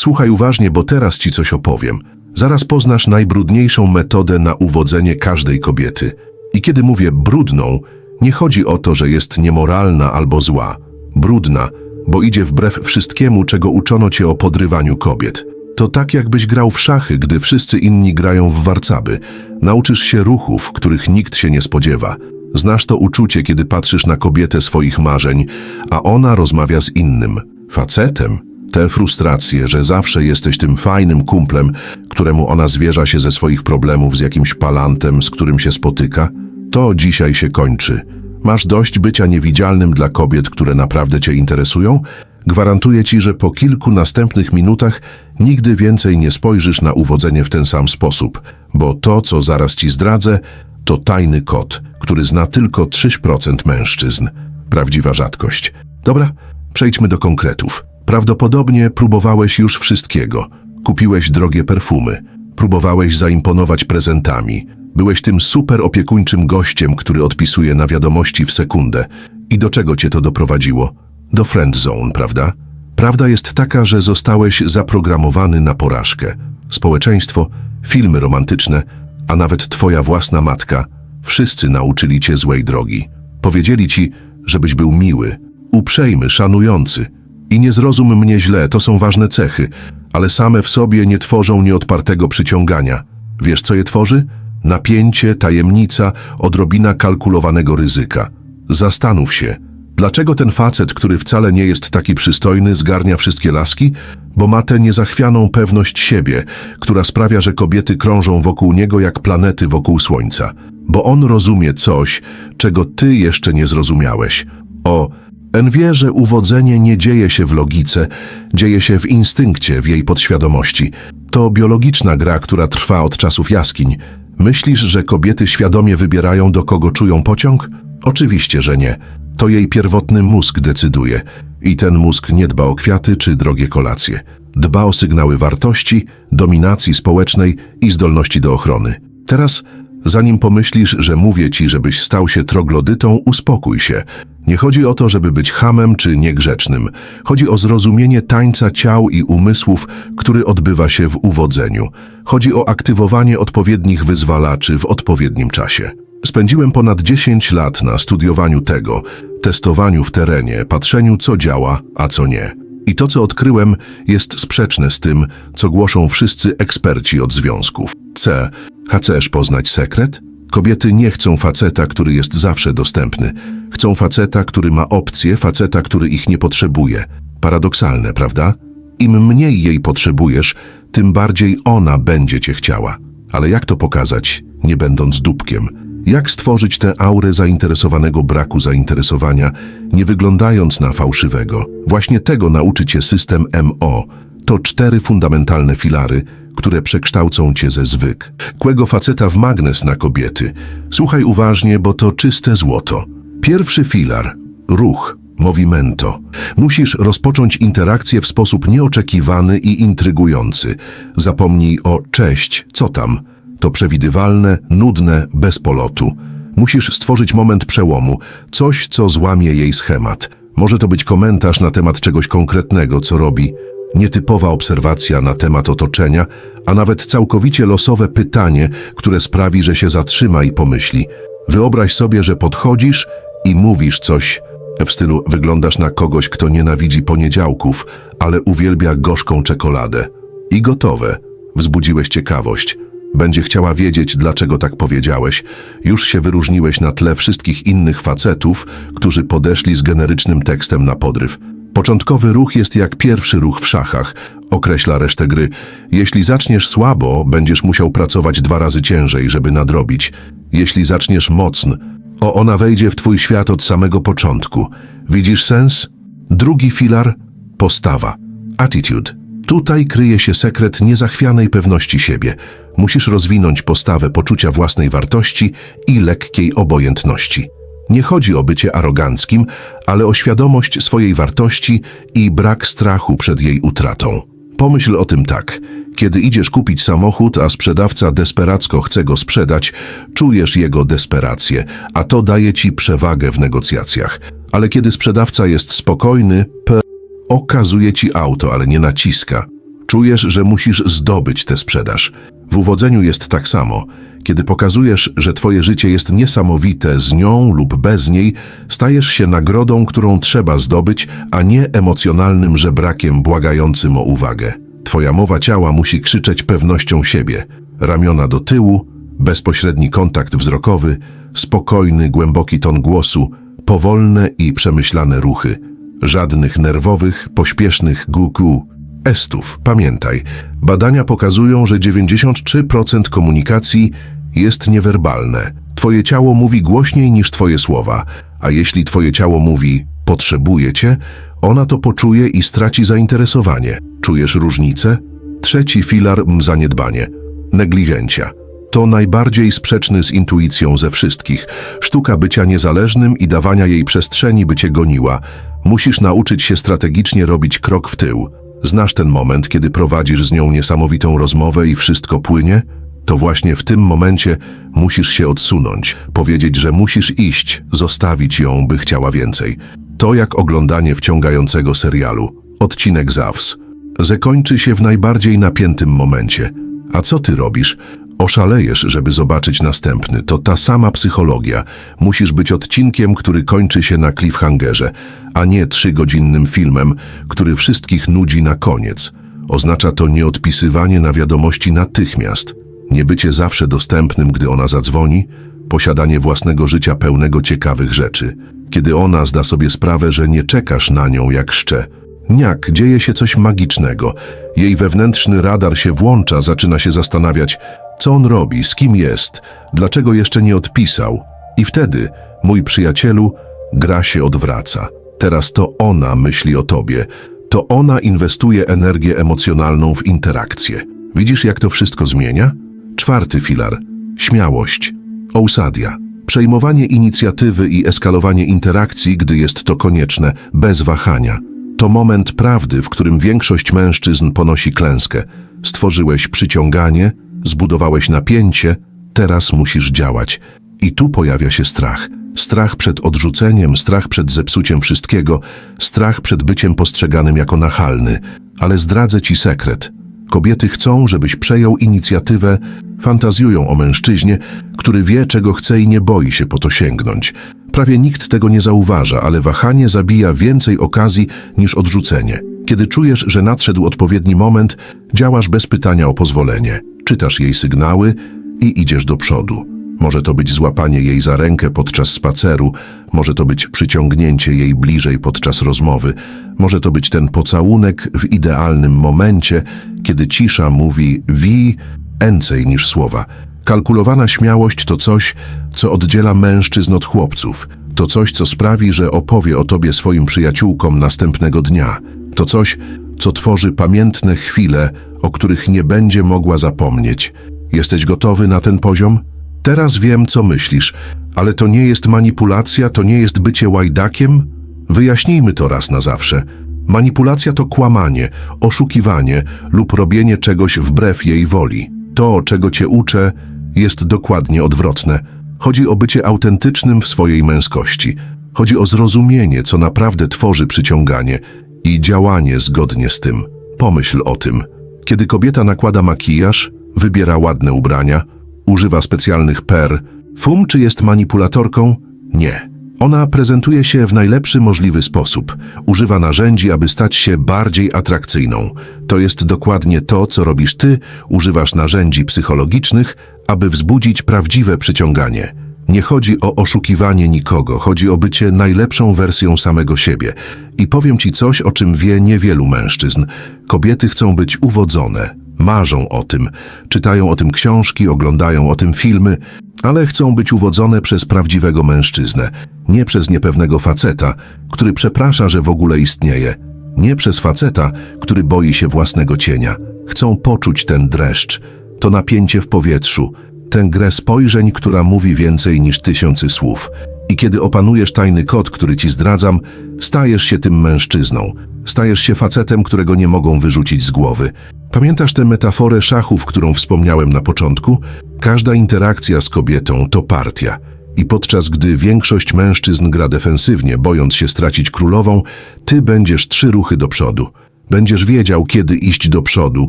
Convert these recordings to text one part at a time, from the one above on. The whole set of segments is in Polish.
Słuchaj uważnie, bo teraz ci coś opowiem. Zaraz poznasz najbrudniejszą metodę na uwodzenie każdej kobiety. I kiedy mówię brudną, nie chodzi o to, że jest niemoralna albo zła. Brudna, bo idzie wbrew wszystkiemu, czego uczono cię o podrywaniu kobiet. To tak, jakbyś grał w szachy, gdy wszyscy inni grają w warcaby. Nauczysz się ruchów, których nikt się nie spodziewa. Znasz to uczucie, kiedy patrzysz na kobietę swoich marzeń, a ona rozmawia z innym, facetem. Te frustracje, że zawsze jesteś tym fajnym kumplem, któremu ona zwierza się ze swoich problemów z jakimś palantem, z którym się spotyka, to dzisiaj się kończy. Masz dość bycia niewidzialnym dla kobiet, które naprawdę cię interesują? Gwarantuję ci, że po kilku następnych minutach nigdy więcej nie spojrzysz na uwodzenie w ten sam sposób, bo to, co zaraz ci zdradzę, to tajny kod, który zna tylko 3% mężczyzn. Prawdziwa rzadkość. Dobra, przejdźmy do konkretów. Prawdopodobnie próbowałeś już wszystkiego. Kupiłeś drogie perfumy, próbowałeś zaimponować prezentami, byłeś tym super opiekuńczym gościem, który odpisuje na wiadomości w sekundę. I do czego cię to doprowadziło? Do friend zone, prawda? Prawda jest taka, że zostałeś zaprogramowany na porażkę. Społeczeństwo, filmy romantyczne, a nawet twoja własna matka, wszyscy nauczyli cię złej drogi. Powiedzieli ci, żebyś był miły, uprzejmy, szanujący. I nie zrozum mnie źle, to są ważne cechy, ale same w sobie nie tworzą nieodpartego przyciągania. Wiesz, co je tworzy? Napięcie, tajemnica, odrobina kalkulowanego ryzyka. Zastanów się, dlaczego ten facet, który wcale nie jest taki przystojny, zgarnia wszystkie laski? Bo ma tę niezachwianą pewność siebie, która sprawia, że kobiety krążą wokół niego jak planety wokół Słońca. Bo on rozumie coś, czego ty jeszcze nie zrozumiałeś. O, En wie, że uwodzenie nie dzieje się w logice, dzieje się w instynkcie, w jej podświadomości. To biologiczna gra, która trwa od czasów jaskiń. Myślisz, że kobiety świadomie wybierają, do kogo czują pociąg? Oczywiście, że nie. To jej pierwotny mózg decyduje. I ten mózg nie dba o kwiaty czy drogie kolacje. Dba o sygnały wartości, dominacji społecznej i zdolności do ochrony. Teraz, zanim pomyślisz, że mówię ci, żebyś stał się troglodytą, uspokój się. Nie chodzi o to, żeby być hamem czy niegrzecznym. Chodzi o zrozumienie tańca ciał i umysłów, który odbywa się w uwodzeniu. Chodzi o aktywowanie odpowiednich wyzwalaczy w odpowiednim czasie. Spędziłem ponad 10 lat na studiowaniu tego, testowaniu w terenie, patrzeniu co działa, a co nie. I to, co odkryłem, jest sprzeczne z tym, co głoszą wszyscy eksperci od związków. C. Chcesz poznać sekret? Kobiety nie chcą faceta, który jest zawsze dostępny. Chcą faceta, który ma opcje, faceta, który ich nie potrzebuje. Paradoksalne, prawda? Im mniej jej potrzebujesz, tym bardziej ona będzie cię chciała. Ale jak to pokazać, nie będąc dupkiem? Jak stworzyć tę aurę zainteresowanego braku zainteresowania, nie wyglądając na fałszywego? Właśnie tego nauczy cię system MO. To cztery fundamentalne filary, które przekształcą cię ze zwyk. Kłego faceta w magnes na kobiety. Słuchaj uważnie, bo to czyste złoto. Pierwszy filar ruch, movimento. Musisz rozpocząć interakcję w sposób nieoczekiwany i intrygujący. Zapomnij o cześć, co tam. To przewidywalne, nudne, bez polotu. Musisz stworzyć moment przełomu, coś, co złamie jej schemat. Może to być komentarz na temat czegoś konkretnego, co robi, nietypowa obserwacja na temat otoczenia, a nawet całkowicie losowe pytanie, które sprawi, że się zatrzyma i pomyśli. Wyobraź sobie, że podchodzisz i mówisz coś w stylu wyglądasz na kogoś, kto nienawidzi poniedziałków, ale uwielbia gorzką czekoladę. I gotowe. Wzbudziłeś ciekawość. Będzie chciała wiedzieć, dlaczego tak powiedziałeś. Już się wyróżniłeś na tle wszystkich innych facetów, którzy podeszli z generycznym tekstem na podryw. Początkowy ruch jest jak pierwszy ruch w szachach, określa resztę gry. Jeśli zaczniesz słabo, będziesz musiał pracować dwa razy ciężej, żeby nadrobić. Jeśli zaczniesz mocno, o ona wejdzie w twój świat od samego początku. Widzisz sens? Drugi filar postawa. Attitude. Tutaj kryje się sekret niezachwianej pewności siebie. Musisz rozwinąć postawę poczucia własnej wartości i lekkiej obojętności. Nie chodzi o bycie aroganckim, ale o świadomość swojej wartości i brak strachu przed jej utratą. Pomyśl o tym tak. Kiedy idziesz kupić samochód, a sprzedawca desperacko chce go sprzedać, czujesz jego desperację, a to daje ci przewagę w negocjacjach. Ale kiedy sprzedawca jest spokojny, p okazuje ci auto, ale nie naciska. Czujesz, że musisz zdobyć tę sprzedaż. W uwodzeniu jest tak samo. Kiedy pokazujesz, że twoje życie jest niesamowite z nią lub bez niej, stajesz się nagrodą, którą trzeba zdobyć, a nie emocjonalnym żebrakiem błagającym o uwagę. Twoja mowa ciała musi krzyczeć pewnością siebie. Ramiona do tyłu, bezpośredni kontakt wzrokowy, spokojny, głęboki ton głosu, powolne i przemyślane ruchy. Żadnych nerwowych, pośpiesznych gu-gu. Estów, pamiętaj, badania pokazują, że 93% komunikacji jest niewerbalne. Twoje ciało mówi głośniej niż twoje słowa, a jeśli twoje ciało mówi potrzebuje cię, ona to poczuje i straci zainteresowanie. Czujesz różnicę? Trzeci filar zaniedbanie. Negligencja. To najbardziej sprzeczny z intuicją ze wszystkich. Sztuka bycia niezależnym i dawania jej przestrzeni, by cię goniła. Musisz nauczyć się strategicznie robić krok w tył. Znasz ten moment, kiedy prowadzisz z nią niesamowitą rozmowę i wszystko płynie? To właśnie w tym momencie musisz się odsunąć, powiedzieć, że musisz iść, zostawić ją, by chciała więcej. To jak oglądanie wciągającego serialu. Odcinek Zaws. Zakończy się w najbardziej napiętym momencie. A co ty robisz? Oszalejesz, żeby zobaczyć następny. To ta sama psychologia. Musisz być odcinkiem, który kończy się na cliffhangerze, a nie trzygodzinnym filmem, który wszystkich nudzi na koniec. Oznacza to nieodpisywanie na wiadomości natychmiast, nie bycie zawsze dostępnym, gdy ona zadzwoni, posiadanie własnego życia pełnego ciekawych rzeczy. Kiedy ona zda sobie sprawę, że nie czekasz na nią jak szcze. Niak, dzieje się coś magicznego. Jej wewnętrzny radar się włącza, zaczyna się zastanawiać, co on robi, z kim jest, dlaczego jeszcze nie odpisał. I wtedy, mój przyjacielu, gra się odwraca. Teraz to ona myśli o tobie. To ona inwestuje energię emocjonalną w interakcję. Widzisz, jak to wszystko zmienia? Czwarty filar. Śmiałość. Ousadia. Przejmowanie inicjatywy i eskalowanie interakcji, gdy jest to konieczne, bez wahania. To moment prawdy, w którym większość mężczyzn ponosi klęskę. Stworzyłeś przyciąganie, zbudowałeś napięcie, teraz musisz działać. I tu pojawia się strach. Strach przed odrzuceniem, strach przed zepsuciem wszystkiego, strach przed byciem postrzeganym jako nachalny. Ale zdradzę ci sekret. Kobiety chcą, żebyś przejął inicjatywę, fantazjują o mężczyźnie, który wie, czego chce i nie boi się po to sięgnąć. Prawie nikt tego nie zauważa, ale wahanie zabija więcej okazji niż odrzucenie. Kiedy czujesz, że nadszedł odpowiedni moment, działasz bez pytania o pozwolenie. Czytasz jej sygnały i idziesz do przodu. Może to być złapanie jej za rękę podczas spaceru, może to być przyciągnięcie jej bliżej podczas rozmowy, może to być ten pocałunek w idealnym momencie, kiedy cisza mówi wi więcej niż słowa. Kalkulowana śmiałość to coś, co oddziela mężczyzn od chłopców. To coś, co sprawi, że opowie o tobie swoim przyjaciółkom następnego dnia. To coś, co tworzy pamiętne chwile, o których nie będzie mogła zapomnieć. Jesteś gotowy na ten poziom? Teraz wiem, co myślisz, ale to nie jest manipulacja, to nie jest bycie łajdakiem? Wyjaśnijmy to raz na zawsze. Manipulacja to kłamanie, oszukiwanie lub robienie czegoś wbrew jej woli. To, czego cię uczę, jest dokładnie odwrotne. Chodzi o bycie autentycznym w swojej męskości. Chodzi o zrozumienie, co naprawdę tworzy przyciąganie i działanie zgodnie z tym. Pomyśl o tym. Kiedy kobieta nakłada makijaż, wybiera ładne ubrania, używa specjalnych per, fum czy jest manipulatorką? Nie. Ona prezentuje się w najlepszy możliwy sposób. Używa narzędzi, aby stać się bardziej atrakcyjną. To jest dokładnie to, co robisz ty. Używasz narzędzi psychologicznych, aby wzbudzić prawdziwe przyciąganie. Nie chodzi o oszukiwanie nikogo, chodzi o bycie najlepszą wersją samego siebie. I powiem ci coś, o czym wie niewielu mężczyzn. Kobiety chcą być uwodzone, marzą o tym, czytają o tym książki, oglądają o tym filmy, ale chcą być uwodzone przez prawdziwego mężczyznę, nie przez niepewnego faceta, który przeprasza, że w ogóle istnieje, nie przez faceta, który boi się własnego cienia. Chcą poczuć ten dreszcz, to napięcie w powietrzu, tę grę spojrzeń, która mówi więcej niż tysiące słów. I kiedy opanujesz tajny kod, który ci zdradzam, stajesz się tym mężczyzną. Stajesz się facetem, którego nie mogą wyrzucić z głowy. Pamiętasz tę metaforę szachów, którą wspomniałem na początku? Każda interakcja z kobietą to partia. I podczas gdy większość mężczyzn gra defensywnie, bojąc się stracić królową, ty będziesz trzy ruchy do przodu. Będziesz wiedział, kiedy iść do przodu,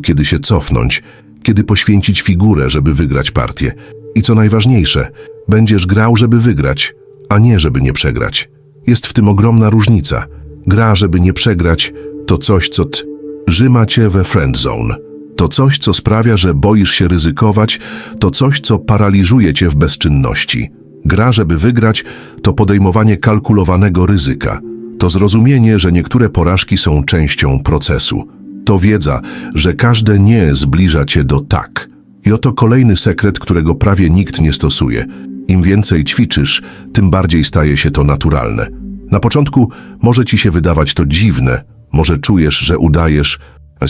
kiedy się cofnąć, kiedy poświęcić figurę, żeby wygrać partię. I co najważniejsze, będziesz grał, żeby wygrać, a nie żeby nie przegrać. Jest w tym ogromna różnica. Gra, żeby nie przegrać, to coś, co t... Rzyma cię we friend zone. To coś, co sprawia, że boisz się ryzykować, to coś, co paraliżuje cię w bezczynności. Gra, żeby wygrać, to podejmowanie kalkulowanego ryzyka. To zrozumienie, że niektóre porażki są częścią procesu. To wiedza, że każde nie zbliża cię do tak. I oto kolejny sekret, którego prawie nikt nie stosuje. Im więcej ćwiczysz, tym bardziej staje się to naturalne. Na początku może ci się wydawać to dziwne, może czujesz, że udajesz,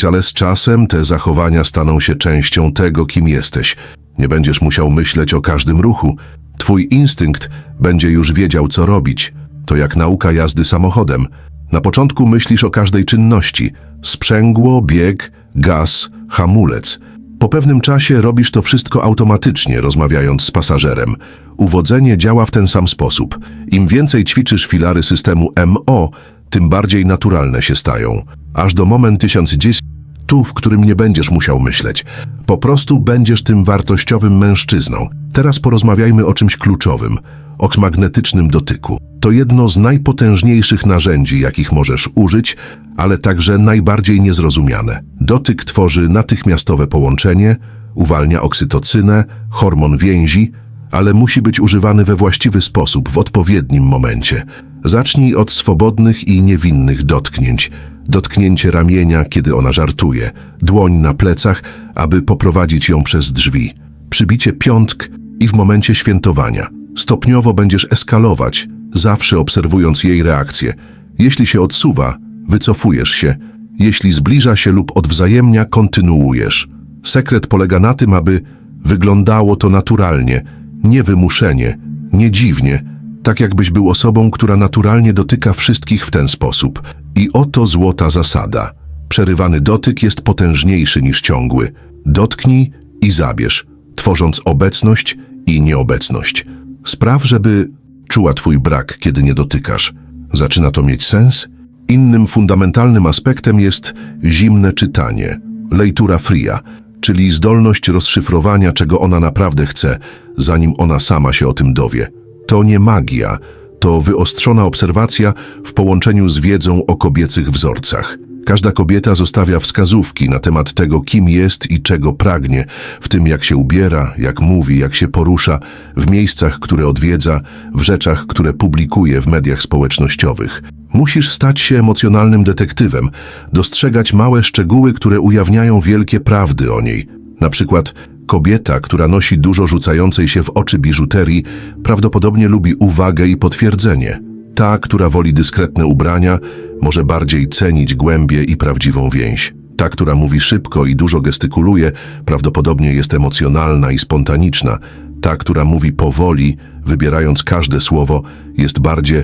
ale z czasem te zachowania staną się częścią tego, kim jesteś. Nie będziesz musiał myśleć o każdym ruchu. Twój instynkt będzie już wiedział, co robić. To jak nauka jazdy samochodem. Na początku myślisz o każdej czynności. Sprzęgło, bieg, gaz, hamulec. Po pewnym czasie robisz to wszystko automatycznie, rozmawiając z pasażerem. Uwodzenie działa w ten sam sposób. Im więcej ćwiczysz filary systemu MO, tym bardziej naturalne się stają. Aż do moment 1010, tu, w którym nie będziesz musiał myśleć. Po prostu będziesz tym wartościowym mężczyzną. Teraz porozmawiajmy o czymś kluczowym, o magnetycznym dotyku. To jedno z najpotężniejszych narzędzi, jakich możesz użyć, ale także najbardziej niezrozumiane. Dotyk tworzy natychmiastowe połączenie, uwalnia oksytocynę, hormon więzi, ale musi być używany we właściwy sposób, w odpowiednim momencie. Zacznij od swobodnych i niewinnych dotknięć. Dotknięcie ramienia, kiedy ona żartuje, dłoń na plecach, aby poprowadzić ją przez drzwi, przybicie piątk i w momencie świętowania. Stopniowo będziesz eskalować, zawsze obserwując jej reakcję. Jeśli się odsuwa, wycofujesz się. Jeśli zbliża się lub odwzajemnia, kontynuujesz. Sekret polega na tym, aby wyglądało to naturalnie, nie wymuszenie, nie dziwnie, tak jakbyś był osobą, która naturalnie dotyka wszystkich w ten sposób. I oto złota zasada. Przerywany dotyk jest potężniejszy niż ciągły. Dotknij i zabierz, tworząc obecność i nieobecność. Spraw, żeby czuła twój brak, kiedy nie dotykasz. Zaczyna to mieć sens? Innym fundamentalnym aspektem jest zimne czytanie, leitura fria, czyli zdolność rozszyfrowania, czego ona naprawdę chce, zanim ona sama się o tym dowie. To nie magia, to wyostrzona obserwacja w połączeniu z wiedzą o kobiecych wzorcach. Każda kobieta zostawia wskazówki na temat tego, kim jest i czego pragnie, w tym jak się ubiera, jak mówi, jak się porusza, w miejscach, które odwiedza, w rzeczach, które publikuje w mediach społecznościowych. Musisz stać się emocjonalnym detektywem, dostrzegać małe szczegóły, które ujawniają wielkie prawdy o niej. Na przykład kobieta, która nosi dużo rzucającej się w oczy biżuterii, prawdopodobnie lubi uwagę i potwierdzenie. Ta, która woli dyskretne ubrania, może bardziej cenić głębię i prawdziwą więź. Ta, która mówi szybko i dużo gestykuluje, prawdopodobnie jest emocjonalna i spontaniczna. Ta, która mówi powoli, wybierając każde słowo, jest bardziej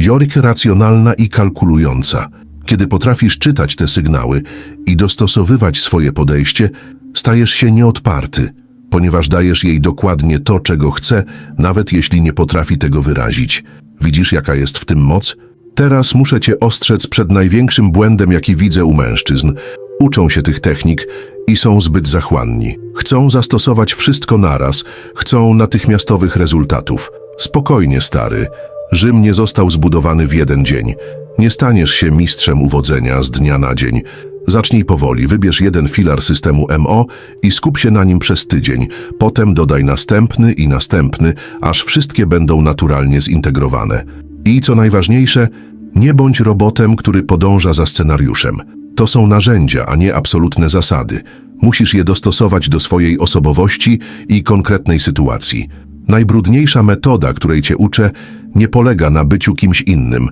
Jorik racjonalna i kalkulująca. Kiedy potrafisz czytać te sygnały i dostosowywać swoje podejście, stajesz się nieodparty, ponieważ dajesz jej dokładnie to, czego chce, nawet jeśli nie potrafi tego wyrazić. Widzisz, jaka jest w tym moc? Teraz muszę cię ostrzec przed największym błędem, jaki widzę u mężczyzn. Uczą się tych technik i są zbyt zachłanni. Chcą zastosować wszystko naraz, chcą natychmiastowych rezultatów. Spokojnie, stary. Rzym nie został zbudowany w jeden dzień. Nie staniesz się mistrzem uwodzenia z dnia na dzień. Zacznij powoli, wybierz jeden filar systemu MO i skup się na nim przez tydzień. Potem dodaj następny i następny, aż wszystkie będą naturalnie zintegrowane. I co najważniejsze, nie bądź robotem, który podąża za scenariuszem. To są narzędzia, a nie absolutne zasady. Musisz je dostosować do swojej osobowości i konkretnej sytuacji. Najbrudniejsza metoda, której cię uczę, nie polega na byciu kimś innym.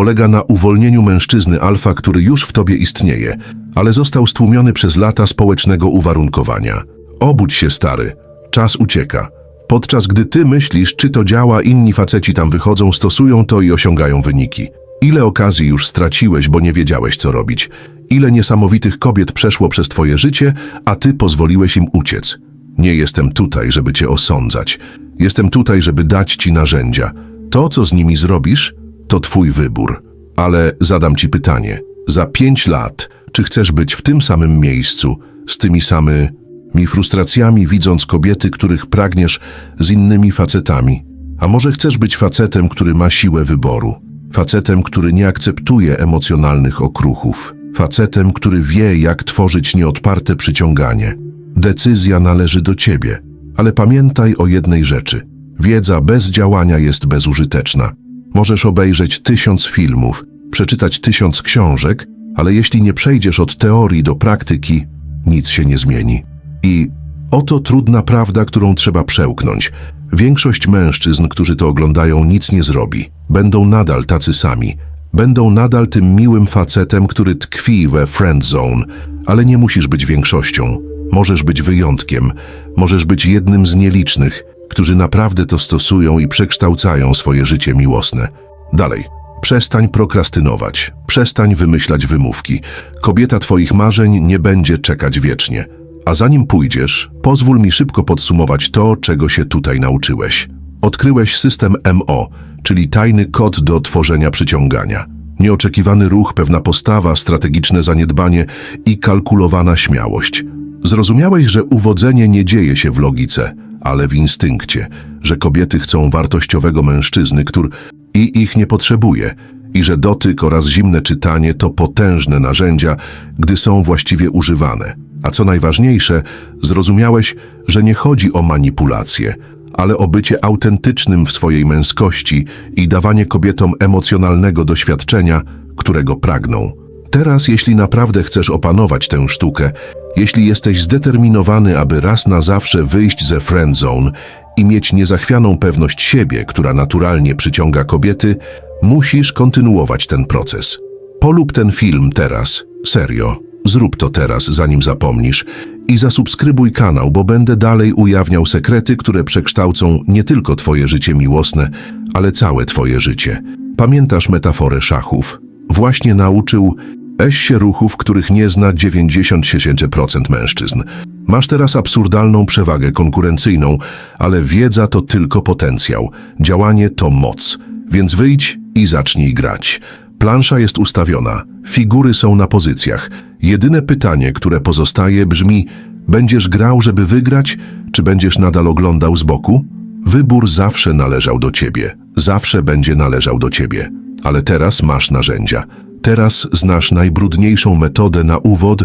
Polega na uwolnieniu mężczyzny alfa, który już w tobie istnieje, ale został stłumiony przez lata społecznego uwarunkowania. Obudź się, stary. Czas ucieka. Podczas gdy ty myślisz, czy to działa, inni faceci tam wychodzą, stosują to i osiągają wyniki. Ile okazji już straciłeś, bo nie wiedziałeś, co robić? Ile niesamowitych kobiet przeszło przez twoje życie, a ty pozwoliłeś im uciec? Nie jestem tutaj, żeby cię osądzać. Jestem tutaj, żeby dać ci narzędzia. To, co z nimi zrobisz, to twój wybór. Ale zadam ci pytanie. Za pięć lat, Czy chcesz być w tym samym miejscu, z tymi samymi frustracjami, widząc kobiety, których pragniesz z innymi facetami? A może chcesz być facetem, który ma siłę wyboru? Facetem, który nie akceptuje emocjonalnych okruchów? Facetem, który wie, jak tworzyć nieodparte przyciąganie? Decyzja należy do ciebie, ale pamiętaj o jednej rzeczy. Wiedza bez działania jest bezużyteczna. Możesz obejrzeć tysiąc filmów, przeczytać tysiąc książek, ale jeśli nie przejdziesz od teorii do praktyki, nic się nie zmieni. I oto trudna prawda, którą trzeba przełknąć. Większość mężczyzn, którzy to oglądają, nic nie zrobi. Będą nadal tacy sami. Będą nadal tym miłym facetem, który tkwi we friend zone, ale nie musisz być większością. Możesz być wyjątkiem. Możesz być jednym z nielicznych, którzy naprawdę to stosują i przekształcają swoje życie miłosne. Dalej. Przestań prokrastynować. Przestań wymyślać wymówki. Kobieta twoich marzeń nie będzie czekać wiecznie. A zanim pójdziesz, pozwól mi szybko podsumować to, czego się tutaj nauczyłeś. Odkryłeś system MO, czyli tajny kod do tworzenia przyciągania. Nieoczekiwany ruch, pewna postawa, strategiczne zaniedbanie i kalkulowana śmiałość. Zrozumiałeś, że uwodzenie nie dzieje się w logice, ale w instynkcie, że kobiety chcą wartościowego mężczyzny, który i ich nie potrzebuje, i że dotyk oraz zimne czytanie to potężne narzędzia, gdy są właściwie używane. A co najważniejsze, zrozumiałeś, że nie chodzi o manipulację, ale o bycie autentycznym w swojej męskości i dawanie kobietom emocjonalnego doświadczenia, którego pragną. Teraz, jeśli naprawdę chcesz opanować tę sztukę, jeśli jesteś zdeterminowany, aby raz na zawsze wyjść ze friend zone i mieć niezachwianą pewność siebie, która naturalnie przyciąga kobiety, musisz kontynuować ten proces. Polub ten film teraz, serio. Zrób to teraz, zanim zapomnisz. I zasubskrybuj kanał, bo będę dalej ujawniał sekrety, które przekształcą nie tylko twoje życie miłosne, ale całe twoje życie. Pamiętasz metaforę szachów? Właśnie nauczył eś się ruchów, których nie zna 90% mężczyzn. Masz teraz absurdalną przewagę konkurencyjną, ale wiedza to tylko potencjał, działanie to moc. Więc wyjdź i zacznij grać. Plansza jest ustawiona, figury są na pozycjach. Jedyne pytanie, które pozostaje, brzmi: będziesz grał, żeby wygrać, czy będziesz nadal oglądał z boku? Wybór zawsze należał do ciebie, zawsze będzie należał do ciebie. Ale teraz masz narzędzia. Teraz znasz najbrudniejszą metodę na uwod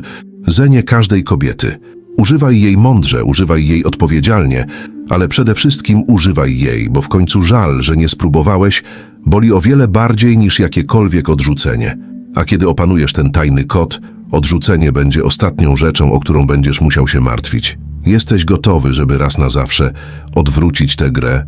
zenie każdej kobiety. Używaj jej mądrze, używaj jej odpowiedzialnie, ale przede wszystkim używaj jej, bo w końcu żal, że nie spróbowałeś, boli o wiele bardziej niż jakiekolwiek odrzucenie. A kiedy opanujesz ten tajny kod, odrzucenie będzie ostatnią rzeczą, o którą będziesz musiał się martwić. Jesteś gotowy, żeby raz na zawsze odwrócić tę grę